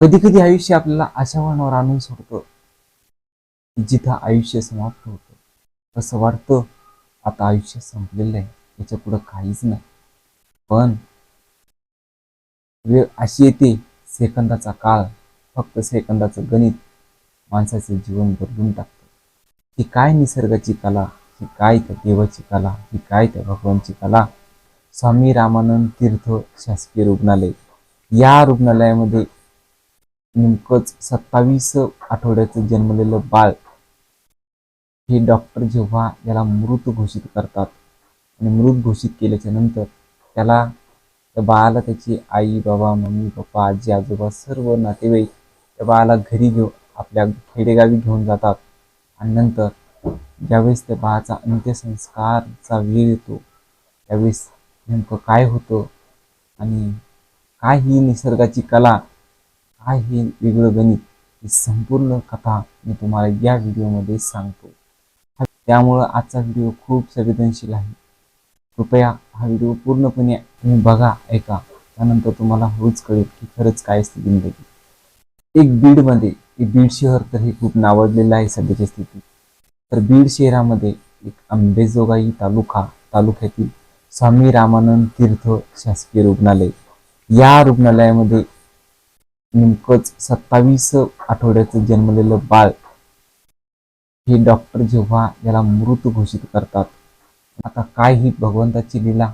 कधी कधी आयुष्य आपल्याला अशा वळणावर आणून सोडतं जिथं आयुष्य समाप्त होतं. असं वाटतं आता आयुष्य संपलेलं आहे याच्या पुढं काहीच नाही. पण वेळ अशी येते सेकंदाचा काळ फक्त सेकंदाचं गणित माणसाचं जीवन बदलून टाकतं. ही काय निसर्गाची कला ही काय त्या देवाची कला ही काय त्या भगवानची कला? स्वामी रामानंद तीर्थ शासकीय रुग्णालय. या रुग्णालयामध्ये नेमकंच सत्तावीस आठवड्याचं जन्मलेलं बाळ हे डॉक्टर जेव्हा याला मृत घोषित करतात आणि मृत घोषित केल्याच्यानंतर त्याला त्या बाळाला त्याची आई बाबा मम्मी पप्पा आजी आजोबा सर्व नातेवाईक त्या बाळाला घरी घेऊन आपल्या खेडेगावी घेऊन जातात. आणि नंतर ज्यावेळेस त्या बाळाचा अंत्यसंस्कारचा वेळ येतो त्यावेळेस नेमकं काय होतं आणि काय ही निसर्गाची कला काय हे वेगळं गणित ही संपूर्ण कथा मी तुम्हाला या व्हिडिओमध्ये सांगतो. त्यामुळं आजचा व्हिडिओ खूप संवेदनशील आहे. कृपया हा व्हिडिओ पूर्णपणे तुम्ही बघा ऐका. त्यानंतर तुम्हाला हळूच कळेल की खरंच काय असते म्हणजे. जिंदगी एक बीडमध्ये बीड शहर तर हे खूप नावाजलेलं आहे सध्याची स्थिती. तर बीड शहरामध्ये एक अंबेजोगाई तालुका तालुक्यातील स्वामी रामानंद तीर्थ शासकीय रुग्णालय. या रुग्णालयामध्ये नेमकंच सत्तावीस आठवड्याचं जन्मलेलं बाळ हे डॉक्टर जेव्हा याला मृत घोषित करतात आता काय ही भगवंताची लीला?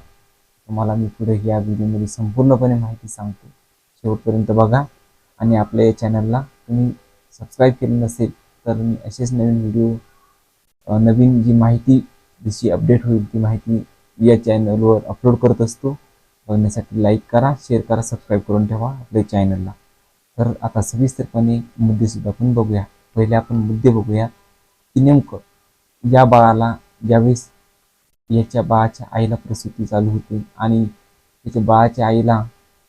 तुम्हाला मी पुढे या व्हिडिओमध्ये संपूर्णपणे माहिती सांगतो. शेवटपर्यंत बघा आणि आपल्या या चॅनलला तुम्ही सबस्क्राईब केलं नसेल तर मी असेच नवीन व्हिडिओ नवीन जी माहिती जशी अपडेट होईल ती माहिती या चॅनलवर अपलोड करत असतो. बघण्यासाठी लाईक करा शेअर करा सबस्क्राईब करून ठेवा आपल्या चॅनलला तर आता सविस्तरपणे मुद्देसुद्धा आपण बघूया. पहिले आपण मुद्दे बघूया. की नेमकं या बाळाला ज्यावेळेस याच्या बाळाच्या आईला प्रसूती चालू होते आणि त्याच्या बाळाच्या आईला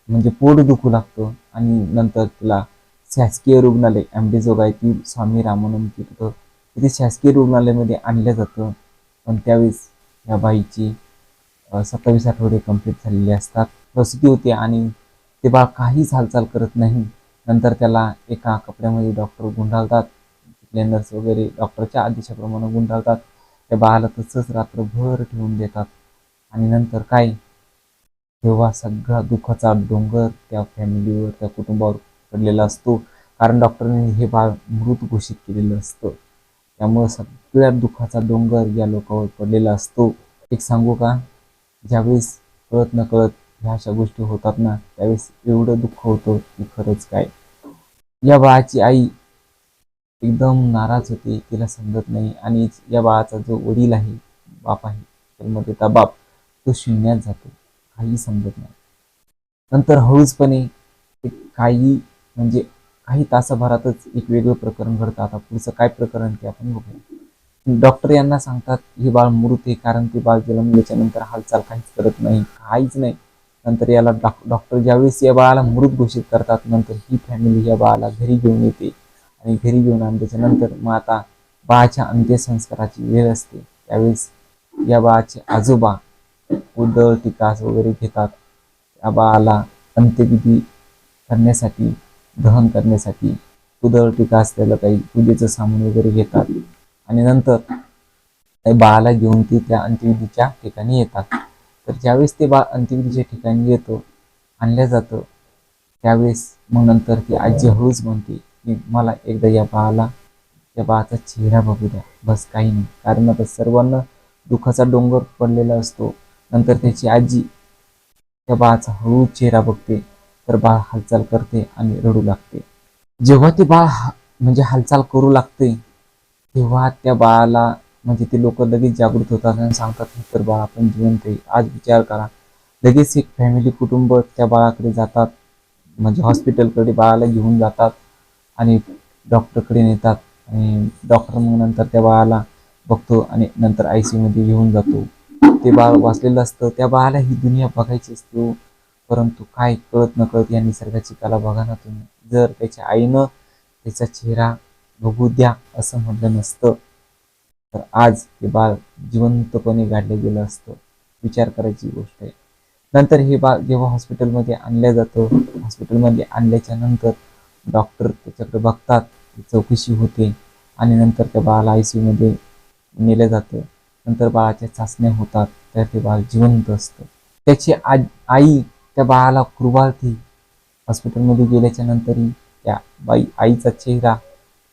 म्हणजे पोट दुखू लागतं आणि नंतर तिला शासकीय रुग्णालय अंबेजोगाईतील स्वामी रामानंद तीर्थ तिथे शासकीय रुग्णालयामध्ये आणलं जातं. पण त्यावेळेस या बाईची सत्तावीस आठवडे कंप्लीट झालेले असतात. प्रसूती होते आणि ते बाळ काहीच हालचाल करत नाही. नंतर त्याला एका कपड्यामध्ये डॉक्टर गुंडाळतात तिथले नर्स वगैरे डॉक्टरच्या आदेशाप्रमाणे गुंडाळतात. त्या बाळाला तसंच रात्रभर ठेवून देतात. आणि नंतर काय? तेव्हा सगळा दुःखाचा डोंगर त्या फॅमिलीवर त्या कुटुंबावर पडलेला असतो. कारण डॉक्टरने हे बाळ मृत घोषित केलेलं असतं. त्यामुळं सगळ्या दुःखाचा डोंगर या लोकांवर पडलेला असतो. एक सांगू का? ज्यावेळेस कळत न कळत ह्या अशा गोष्टी होतात ना त्यावेळेस एवढं दुःख होतं की खरंच काय? या बाळाची आई एकदम नाराज होते तिला समजत नाही आणि या बाळाचा जो वडील आहे बाप आहे जन्मदेता बाप तो शून्यात जातो काही समजत नाही. नंतर हळूचपणे काही म्हणजे काही तासाभरातच एक वेगळं प्रकरण घडतं. आता पुढचं काय प्रकरण ते आपण बघूया डॉक्टर यांना सांगतात हे बाळ मृत आहे कारण ते बाळ जन्मल्याच्या नंतर हालचाल काहीच करत नाही काहीच नाही. नंतर याला डॉक्टर ज्यावेळेस या बाळाला मृत घोषित करतात नंतर ही फॅमिली या बाळाला घरी घेऊन येते आणि घरी घेऊन आणल्याच्या नंतर मग आता बाळाच्या अंत्यसंस्काराची वेळ असते. त्यावेळेस या बाळाचे आजोबा उदळ टिकास वगैरे घेतात. या बाळाला अंत्यविधी करण्यासाठी दहन करण्यासाठी उदळ टिकास त्याला काही पूजेचं सामान वगैरे घेतात. आणि नंतर बाळाला घेऊन ती त्या अंत्यविधीच्या ठिकाणी येतात. तर ज्यावेळेस ते बाळ अंत्यविधीच्या ठिकाणी येतो आणलं जातं त्यावेळेस मग नंतर ती आजी हळूच म्हणते की मला एकदा या बाळाला त्या बाळाचा चेहरा बघू द्या. बस काही नाही. कारण आता सर्वांना दुःखाचा डोंगर पडलेला असतो. नंतर त्याची आजी त्या बाळाचा हळूच चेहरा बघते तर बाळ हालचाल करते आणि रडू लागते. जेव्हा ते बाळ हा- म्हणजे हालचाल करू लागते तेव्हा त्या बाळाला म्हणजे ते लोक लगेच जागृत होतात आणि सांगतात तर बाळ आपण जिवंत आहे. आज विचार करा. लगेच एक फॅमिली कुटुंब त्या बाळाकडे जातात. म्हणजे हॉस्पिटलकडे बाळाला घेऊन जातात आणि डॉक्टरकडे नेतात. आणि डॉक्टर मग नंतर त्या बाळाला बघतो आणि नंतर आय सी मध्ये घेऊन जातो. ते बाळ वाचलेलं असतं. त्या बाळाला ही दुनिया बघायची असतो. परंतु काय कळत न कळत या निसर्गाची कला बघा ना तुम्ही. जर त्याच्या आईनं त्याचा चेहरा बघू द्या असं म्हटलं नसतं. तर आज ते बाळ जिवंतपणे गाडलं गेलं असतं. विचार करायची गोष्ट आहे. नंतर हे बाळ जेव्हा हॉस्पिटलमध्ये आणलं जातं हॉस्पिटलमध्ये आणल्याच्या नंतर डॉक्टर त्याच्याकडे बघतात चौकशी होते आणि नंतर त्या बाळाला आय सी मध्ये नेलं जातं. नंतर बाळाच्या चाचण्या होतात तर ते बाळ जिवंत असतं. त्याची आ आई त्या बाळाला कुरवाळते हॉस्पिटलमध्ये गेल्याच्या नंतरही त्या बाई आईचा चेहरा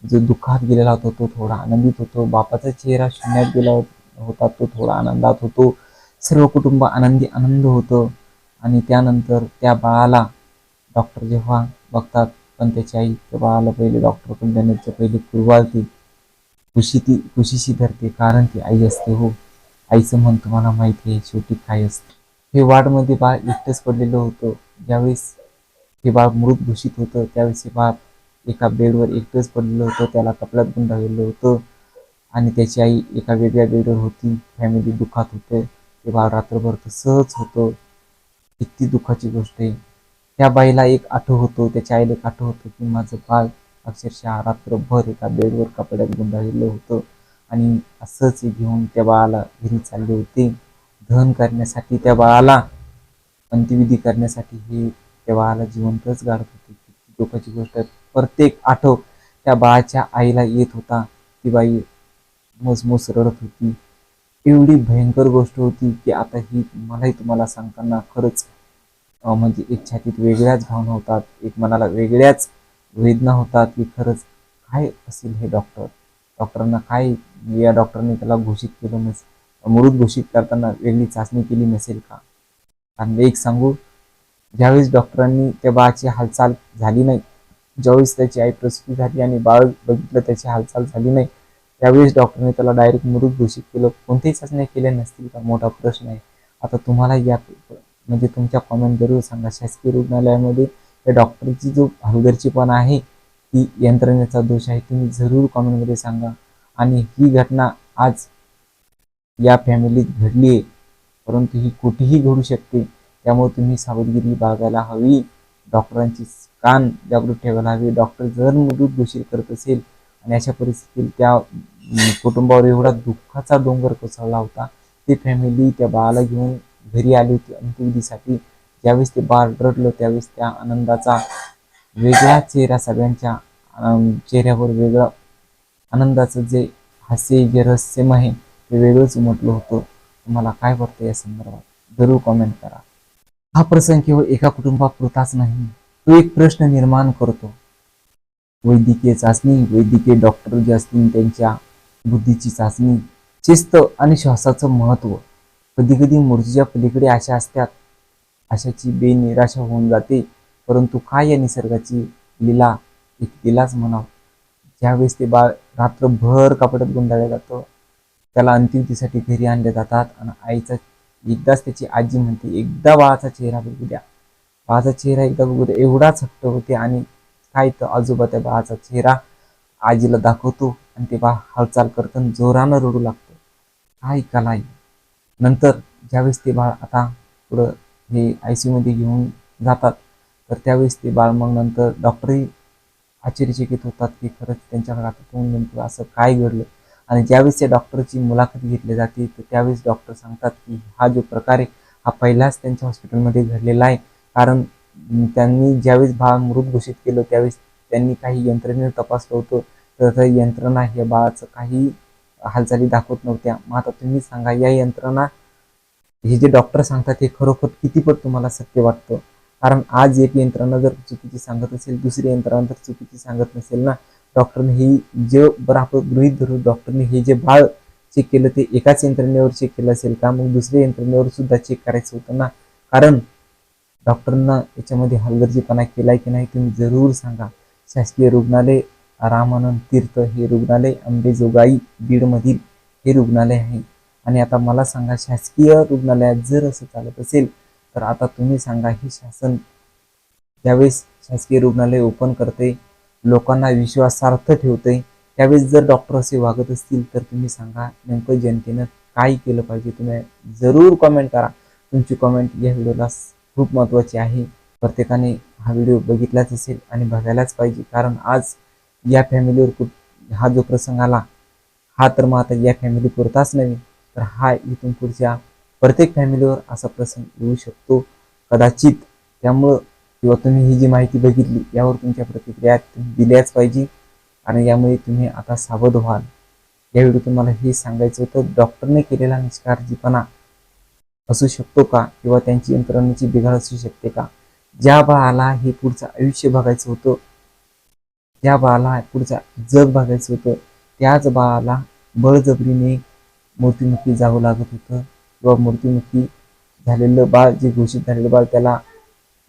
जो दुःखात गेलेला होता तो थोडा आनंदित होतो. बापाचा चेहरा शून्यात गेला होता तो थोडा आनंदात होतो. सर्व कुटुंब आनंदी आनंद होतं. आणि त्यानंतर त्या बाळाला डॉक्टर जेव्हा बघतात पण त्याची आई त्या बाळाला पहिले डॉक्टरकडे देण्याच्या पहिले कुरवाळते खुशी ती खुशीशी धरते कारण ती आई असते हो. आईचं मन तुम्हाला माहिती आहे शेवटी काय असतं. हे वार्डमध्ये बाळ एकटंच पडलेलं होतं. ज्यावेळेस हे बाळ मृत घोषित होतं त्यावेळेस हे बाळ एका बेडवर एकटंच पडलेलं होतं. त्याला कपड्यात गुंडाळलेलं होतं. आणि त्याची आई एका वेगळ्या बेडवर होती. फॅमिली दुखात होतं. ते बाळ रात्रभर तसंच होतं. किती दुःखाची गोष्ट आहे. त्या बाईला एक आठव होतो. त्याच्या आईला एक आठव होतं की माझं बाळ अक्षरशः रात्रभर एका बेडवर कपड्यात गुंडाळलेलं होतं. आणि असंच हे घेऊन त्या बाळाला घरी चालले होते. दहन करण्यासाठी त्या बाळाला अंत्यविधी करण्यासाठी हे त्या बाळाला जिवंतच गाडत होते. किती दुःखाची गोष्ट आहे. प्रत्येक आठव त्या बाळाच्या आईला येत होता. ती बाई मसमस रडत होती. एवढी भयंकर गोष्ट होती की आता ही मलाही तुम्हाला सांगताना खरंच म्हणजे एक छातीत वेगळ्याच भावना होतात. एक मनाला वेगळ्याच वेदना होतात की खरंच काय असेल हे डॉक्टर? डॉक्टरांना काय या डॉक्टरने त्याला घोषित केलं नसेल मृत घोषित करताना वेगळी चाचणी केली नसेल का? आणि एक सांगू ज्यावेळेस डॉक्टरांनी त्या बाळाची हालचाल झाली नाही ज्यावेळेस त्याची आई प्रसूती झाली आणि बाळ बघितलं त्याची हालचाल झाली नाही त्यावेळेस डॉक्टरने त्याला डायरेक्ट मृत घोषित केलं. कोणत्याही चाचण्या केल्या नसतील का? मोठा प्रश्न आहे. आता तुम्हाला या म्हणजे तुमच्या कॉमेंट जरूर सांगा. शासकीय रुग्णालयामध्ये त्या डॉक्टरची जो हलगर्जीपणा आहे ती यंत्रणेचा दोष आहे. तुम्ही जरूर कॉमेंटमध्ये सांगा. आणि ही घटना आज या फॅमिलीत घडली आहे. परंतु ही कुठेही घडू शकते. त्यामुळे तुम्ही सावधगिरी बाळगायला हवी. डॉक्टरांची कान जागृत ठेवायला हवे. डॉक्टर जर मृत घोषित करत असेल आणि अशा परिस्थितीत त्या कुटुंबावर एवढा दुःखाचा डोंगर कोसळला होता ती फॅमिली त्या बाळाला घेऊन घरी आली होती. अंत्यविधीसाठी ज्यावेळेस ते बाळ रडलं त्यावेळेस त्या आनंदाचा वेगळा चेहरा सगळ्यांच्या चेहऱ्यावर वेगळा आनंदाचं जे हास्य जे रहस्यम आहे ते वेगळंच उमटलं होतं. तुम्हाला काय वाटतं या संदर्भात? जरूर कॉमेंट करा. हा प्रसंग केवळ एका कुटुंबापुरताच नाही. तो एक प्रश्न निर्माण करतो. वैद्यकीय चाचणी वैद्यकीय डॉक्टर जे असतील त्यांच्या बुद्धीची चाचणी शिस्त आणि श्वासाचं महत्त्व कधी कधी मूर्तीच्या पलीकडे आशा असतात. आशाची बेनिराशा होऊन जाते. परंतु काय या निसर्गाची लीला एक तिलाच म्हणावं? ज्यावेळेस ते बाळ रात्रभर कपड्यात गुंडाळलं जातं त्याला अंतिमतीसाठी घरी आणले जातात आणि आईचा एकदाच त्याची आजी म्हणते एकदा बाळाचा चेहरा बघू द्या. बाळाचा चेहरा एकदा बघू द्या एवढाच हट्ट होते आणि काय तर आजोबा त्या बाळाचा चेहरा आजीला दाखवतो आणि ते बाळ हालचाल करताना जोरानं रडू लागतो. काय कला नंतर ज्यावेळेस ते बाळ आता पुढं हे आय सी मध्ये घेऊन जातात तर त्यावेळेस ते बाळ मग नंतर डॉक्टरही आश्चर्यचकित होतात की खरंच त्यांच्याकडे आता तो नेमकं असं काय घडलं? आणि ज्यावेळेस त्या डॉक्टरची मुलाखत घेतली जाते तर त्यावेळेस डॉक्टर सांगतात की हा जो प्रकार आहे हा पहिलाच त्यांच्या हॉस्पिटलमध्ये घडलेला आहे. कारण त्यांनी ज्यावेळेस बाळ मृत घोषित केलं त्यावेळेस त्यांनी काही यंत्रणेने तपासलं होतं. तर यंत्रणा हे बाळाचं काही हालचाली दाखवत नव्हत्या. मग आता तुम्ही सांगा या यंत्रणा हे जे डॉक्टर सांगतात हे खरोखर कितीपट तुम्हाला सत्य वाटतं? कारण आज एक यंत्रणा जर चुकीची सांगत असेल दुसरी यंत्रणा जर चुकीची सांगत नसेल ना डॉक्टरने हे जे बरं आपण गृहित धरू डॉक्टरने हे जे बाळ चेक केलं ते एकाच यंत्रणेवर चेक केलं असेल का? मग दुसऱ्या यंत्रणेवर सुद्धा चेक करायचं होतं ना? कारण डॉक्टरना याच्यामध्ये हलगर्जीपणा केलाय की नाही तुम्ही जरूर सांगा. शासकीय रुग्णालय रामानंद तीर्थ हे रुग्णालय अंबेजोगाई बीडमधील हे रुग्णालय आहे. आणि आता मला सांगा शासकीय रुग्णालयात जर असं चालत असेल तर आता तुम्ही सांगा हे शासन ज्यावेळेस शासकीय रुग्णालय ओपन करते लोकांना विश्वासार्थ ठेवते त्यावेळेस जर डॉक्टर असे वागत असतील तर तुम्ही सांगा नेमकं जनतेनं काय केलं पाहिजे? तुम्ही जरूर कमेंट करा. तुमची कमेंट या व्हिडिओला खूप महत्त्वाची आहे. प्रत्येकाने हा व्हिडिओ बघितलाच असेल आणि बघायलाच पाहिजे. कारण आज या फॅमिलीवर खूप हा जो प्रसंग आला हा तर मग आता या फॅमिली पुरताच नव्हे तर हा इथून पुढच्या प्रत्येक फॅमिलीवर असा प्रसंग येऊ शकतो. कदाचित त्यामुळं किंवा तुम्ही ही जी माहिती बघितली यावर तुमच्या प्रतिक्रिया तुम्ही दिल्याच पाहिजे आणि यामुळे तुम्ही आता सावध व्हाल. या व्हिडिओ तुम्हाला हे सांगायचं होतं डॉक्टरने केलेला निष्काळजीपणा असू शकतो का? किंवा त्यांची यंत्रणेची बिघाड असू शकते का? ज्या बाळाला हे पुढचं आयुष्य बघायचं होतं ज्या बाळाला पुढचं जग बघायचं होतं त्याच बाळाला बळजबरीने मृत्युमुखी जावं लागत होतं. किंवा मृत्युमुखी झालेलं बाळ जे घोषित झालेलं बाळ त्याला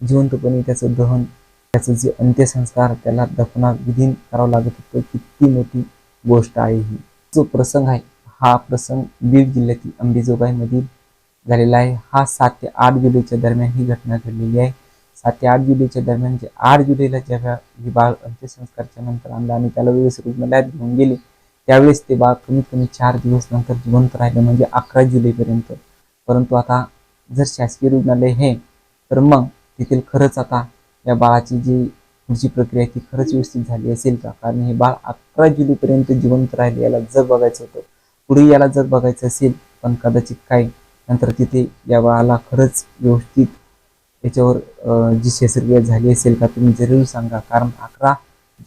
जिवंतपणे त्याचं दहन त्याचं जे अंत्यसंस्कार त्याला दफना विधीन करावं लागत होतं. किती मोठी गोष्ट आहे ही. जो प्रसंग आहे हा प्रसंग बीड जिल्ह्यातील अंबेजोगाईमधील झालेला आहे. हा सात ते आठ जुलैच्या दरम्यान ही घटना घडलेली आहे. सात ते आठ जुलैच्या दरम्यान म्हणजे आठ जुलैला जेव्हा ही बाळ अंत्यसंस्कारच्या नंतर आणला आणि त्याला वेळेस रुग्णालयात घेऊन गेले त्यावेळेस ते बाळ कमीत कमी चार दिवस नंतर जिवंत राहिलं म्हणजे अकरा जुलैपर्यंत. परंतु आता जर शासकीय रुग्णालय हे तर मग तेथील खरंच आता या बाळाची जी पुढची प्रक्रिया आहे ती खरंच व्यवस्थित झाली असेल का? कारण हे बाळ अकरा जुलैपर्यंत जिवंत राहिले याला जग बघायचं होतं. पुढे याला जग बघायचं असेल पण कदाचित काही नंतर तिथे या बाळाला खरंच व्यवस्थित याच्यावर जी शस्त्रक्रिया झाली असेल का तुम्ही जरूर सांगा. कारण अकरा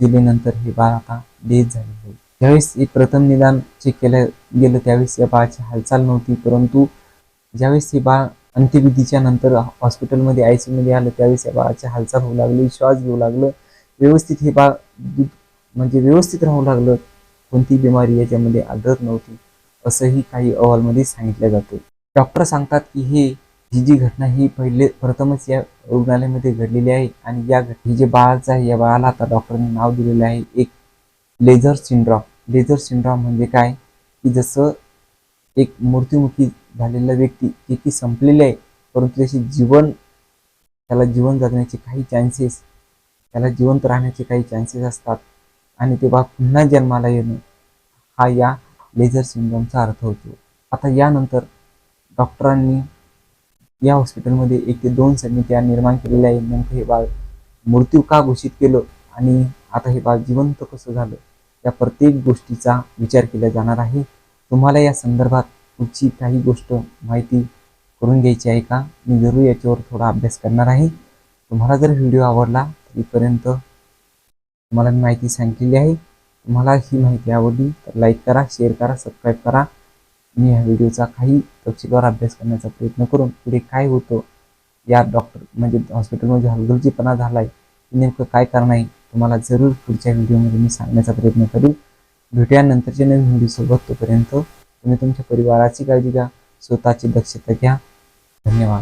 जुलैनंतर हे बाळ आता डेथ झाले आहे ज्यावेळेस हे प्रथम निदान चेक केलं गेलं त्यावेळेस या बाळाची हालचाल नव्हती. परंतु ज्यावेळेस हे बाळ अंत्यविधीच्या नंतर हॉस्पिटलमध्ये आय सी मध्ये आलं त्यावेळेस या बाळाची हालचाल होऊ लागली श्वास घेऊ लागलं. व्यवस्थित हे बाळ दूध म्हणजे व्यवस्थित राहू लागलं. कोणती बिमारी याच्यामध्ये आढळत नव्हती असंही काही अहवालमध्ये सांगितलं जातं. डॉक्टर सांगतात की हे ही जी घटना ही पहिले प्रथमच या रुग्णालयामध्ये घडलेली आहे आणि या घट- ही जे बाळाचं आहे या बाळाला आता डॉक्टरांनी नाव दिलेलं आहे. एक लेझर सिंड्रॉम. लेझर सिंड्रॉम म्हणजे काय? की जसं एक मृत्युमुखी झालेला व्यक्ती जे की संपलेले आहे परंतु त्याचे जीवन त्याला जीवन जगण्याचे काही चान्सेस त्याला जिवंत राहण्याचे काही चान्सेस असतात आणि ते पुन्हा जन्माला येणं हा या लेझर सिंड्रॉमचा अर्थ होतो. आता यानंतर डॉक्टरांनी या हॉस्पिटलमध्ये एक ते दोन समित्या निर्माण केलेल्या आहे नेमकं हे बाळ मृत्यू का घोषित केलं आणि आता हे बाळ जिवंत कसं झालं? या प्रत्येक गोष्टीचा विचार केला जाणार आहे. तुम्हाला या संदर्भात पुढची काही गोष्ट माहिती करून घ्यायची आहे का? मी जरूर याच्यावर थोडा अभ्यास करणार आहे. तुम्हाला जर व्हिडिओ आवडला तर इथपर्यंत तुम्हाला मी माहिती सांगितलेली आहे. तुम्हाला ही माहिती आवडली तर लाईक करा शेअर करा सबस्क्राईब करा. मी ह्या व्हिडिओचा काही तपशीलवार अभ्यास करण्याचा प्रयत्न करून पुढे काय होतं या डॉक्टर म्हणजे हॉस्पिटलमध्ये हलगर्जीपणा झाला आहे नेमकं काय कारण आहे तुम्हाला जरूर पुढच्या व्हिडिओमध्ये मी सांगण्याचा प्रयत्न करेल भेटूया नंतरच्या नवीन व्हिडिओसोबत तोपर्यंत तुम्ही तुमच्या परिवाराची काळजी घ्या स्वतःची दक्षता घ्या. धन्यवाद.